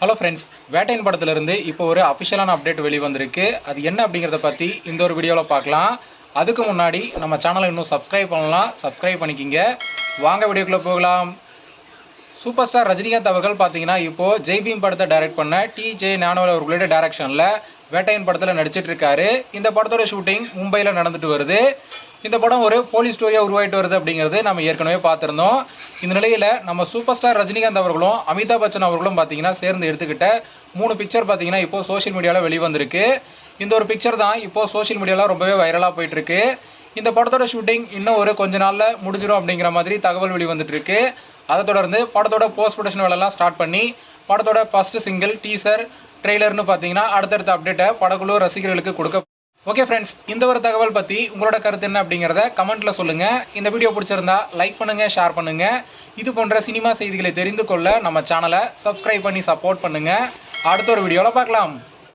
Hello friends வேட்டையின் படத்துலேருந்து இப்போ ஒரு அஃபிஷியலான அப்டேட் வெளிவந்திருக்கு. அது என்ன அப்படிங்கிறத பற்றி இந்த ஒரு வீடியோவில் பார்க்கலாம். அதுக்கு முன்னாடி நம்ம சேனலை இன்னும் சப்ஸ்கிரைப் பண்ணலாம் சப்ஸ்கிரைப் பண்ணிக்கிங்க. வாங்க வீடியோக்குள்ளே போகலாம். சூப்பர் ஸ்டார் ரஜினிகாந்த் அவர்கள் பார்த்தீங்கன்னா இப்போது ஜெய்பீம் படத்தை டைரக்ட் பண்ண டி ஜே ஞானவேல் அவர்களுடைய டைரக்ஷனில் வேட்டையன் படத்தில் நடிச்சிட்டு இருக்காரு. இந்த படத்தோட ஷூட்டிங் மும்பையில் நடந்துட்டு வருது. இந்த படம் ஒரு போலீஸ் ஸ்டோரியாக உருவாயிட்டு வருது அப்படிங்கிறது நம்ம ஏற்கனவே பார்த்துருந்தோம். இந்த நிலையில் நம்ம சூப்பர் ஸ்டார் ரஜினிகாந்த் அவர்களும் அமிதாப் பச்சன் அவர்களும் பார்த்தீங்கன்னா சேர்ந்து எடுத்துக்கிட்ட மூணு பிக்சர் பார்த்தீங்கன்னா இப்போ சோஷியல் மீடியாவில் வெளிவந்திருக்கு. இந்த ஒரு பிக்சர் தான் இப்போ சோஷியல் மீடியாவில் ரொம்பவே வைரலாக போயிட்டுருக்கு. இந்த படத்தோட ஷூட்டிங் இன்னும் ஒரு கொஞ்ச நாளில் முடிஞ்சிடும் அப்படிங்கிற மாதிரி தகவல் வெளிவந்துட்டுருக்கு. அதை தொடர்ந்து படத்தோட போஸ்ட் ப்ரொடக்ஷன் வேலைலாம் ஸ்டார்ட் பண்ணி படத்தோட ஃபஸ்ட்டு சிங்கிள் டீசர் ட்ரெய்லர்னு பார்த்தீங்கன்னா அடுத்தடுத்த அப்டேட்டை படக்குழு ரசிகர்களுக்கு கொடுக்க ஓகே ஃப்ரெண்ட்ஸ் இந்த ஒரு தகவல் பற்றி உங்களோட கருத்து என்ன அப்படிங்கிறத கமெண்ட்டில் சொல்லுங்கள் இந்த வீடியோ பிடிச்சிருந்தா லைக் பண்ணுங்கள் ஷேர் பண்ணுங்கள் இது போன்ற சினிமா செய்திகளை தெரிந்து கொள்ள நம்ம சேனலை சப்ஸ்கிரைப் பண்ணி சப்போர்ட் பண்ணுங்கள் அடுத்த ஒரு வீடியோவில் பார்க்கலாம்.